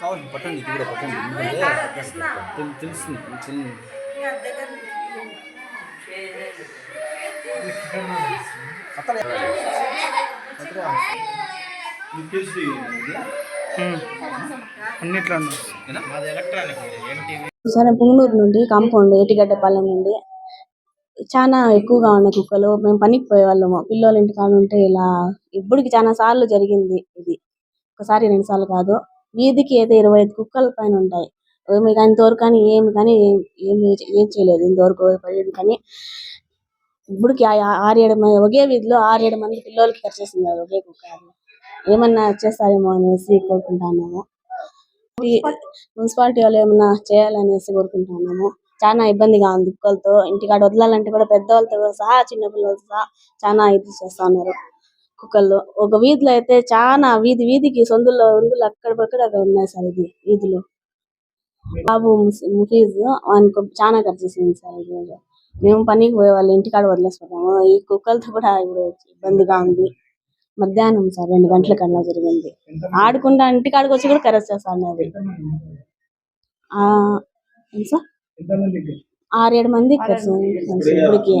కావాలి పట్టండి ఇది కూడా పట్టండి ఎందుకంటే తెలుస్తుంది. చిన్న సరే పుంగనూరు నుండి కాంపౌండ్ ఏటిగడ్డపాలెం నుండి చాలా ఎక్కువగా ఉన్నాయి కుక్కలు మేము పనికి పోయే వాళ్ళము పిల్లలు ఇంటికాడ ఉంటే ఇలా ఇప్పటికి చాలా సార్లు జరిగింది ఇది. ఒకసారి రెండు సార్లు కాదు. వీధికి అయితే ఇరవై ఐదు కుక్కల పైన ఉంటాయి. ఏమి కానీ ఇంతవరకు కానీ ఏమి కానీ ఏం- ఏమి ఏం చేయలేదు ఇంతవరకు పడేది కానీ. ఇప్పటికి ఆరేడు మంది ఒకే వీధిలో ఆరేడు మంది పిల్లలకి కరిచేస్తున్నారు ఒకే కుక్క ఏమన్నా చేస్తారేమో అనేసి కోరుకుంటున్నాము. మున్సిపాలిటీ వాళ్ళు ఏమన్నా చేయాలనేసి కోరుకుంటున్నాము. చాలా ఇబ్బందిగా ఉంది కుక్కలతో. ఇంటికాడ వదలాలంటే కూడా పెద్దవాళ్ళతో సహా చిన్న పిల్లలతో సహా చాలా ఇది చేస్తా ఉన్నారు. కుక్కలు ఒక వీధిలో అయితే చాలా వీధి వీధికి సొందుల్లో ఉందులు అక్కడ పక్కడ అక్కడ ఉన్నాయి సార్ ఇది వీధులు. బాబు ముఫీజ్ వానికి చాలా ఖర్చేసింది సార్ ఈ రోజు. మేము పనికి పోయే వాళ్ళు ఇంటికాడ వదిలేసుకుంటాము ఈ కుక్కలతో కూడా ఇప్పుడు ఇబ్బందిగా ఉంది. మధ్యాహ్నం సార్ రెండు గంటల కన్నా జరిగింది. ఆడుకుంటా ఇంటికాడికి వచ్చి కూడా కరెక్ట్ చేస్తాను అది. ఏం సార్? ఆరేడు మంది ఇప్పటికి.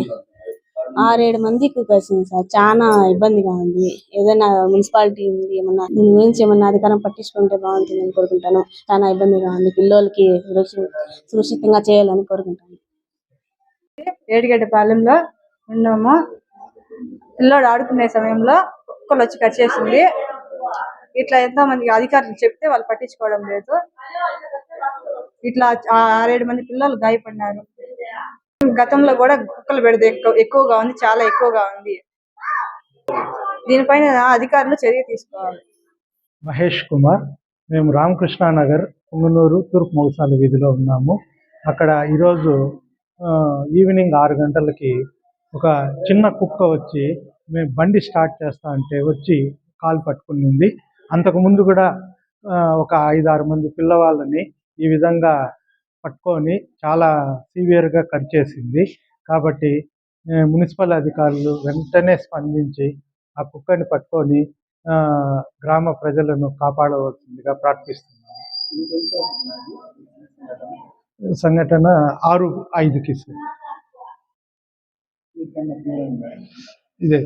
ఆరేడు మందికి కలిసింది సార్. చాలా ఇబ్బందిగా ఉంది. ఏదైనా మున్సిపాలిటీ ఉంది ఏమన్నా దీని గురించి ఏమన్నా అధికారం పట్టించుకుంటే బాగుంటుందని కోరుకుంటాను. చాలా ఇబ్బందిగా ఉంది. పిల్లలకి సురక్షి- సురక్షితంగా చేయాలని కోరుకుంటాను. ఏడిగడ్డ పాలెంలో ఉన్నాము. పిల్లోడు ఆడుకునే సమయంలో కుక్కలు వచ్చి కట్ చేసింది. ఇట్లా ఎంతో మందికి అధికారులు చెప్తే వాళ్ళు పట్టించుకోవడం లేదు. ఇట్లా ఆ ఆరేడు మంది పిల్లలు గాయపడినారు. గతంలో కూడా కుక్కలు పెడితే ఎక్కువగా ఉంది చాలా ఎక్కువగా ఉంది. దీనిపైన అధికారులు చర్య తీసుకోవాలి. మహేష్ కుమార్ మేము రామకృష్ణ నగర్ పుంగనూరు తూర్పు మొగసాల వీధిలో ఉన్నాము. అక్కడ ఈరోజు ఆ, ఈవినింగ్ ఆరు గంటలకి ఒక చిన్న కుక్క వచ్చి మేము బండి స్టార్ట్ చేస్తా అంటే వచ్చి కాలు పట్టుకునింది అంతకుముందు కూడా ఒక ఐదు ఆరు మంది పిల్లవాళ్ళని ఈ విధంగా పట్టుకొని చాలా సివియర్గా కరిచేసింది కాబట్టి ఆ, మున్సిపల్ అధికారులు వెంటనే స్పందించి ఆ కుక్కని పట్టుకొని గ్రామ ప్రజలను కాపాడవలసిందిగా ప్రార్థిస్తున్నాను సంఘటన ఆరు ఐదుకి ఇదే.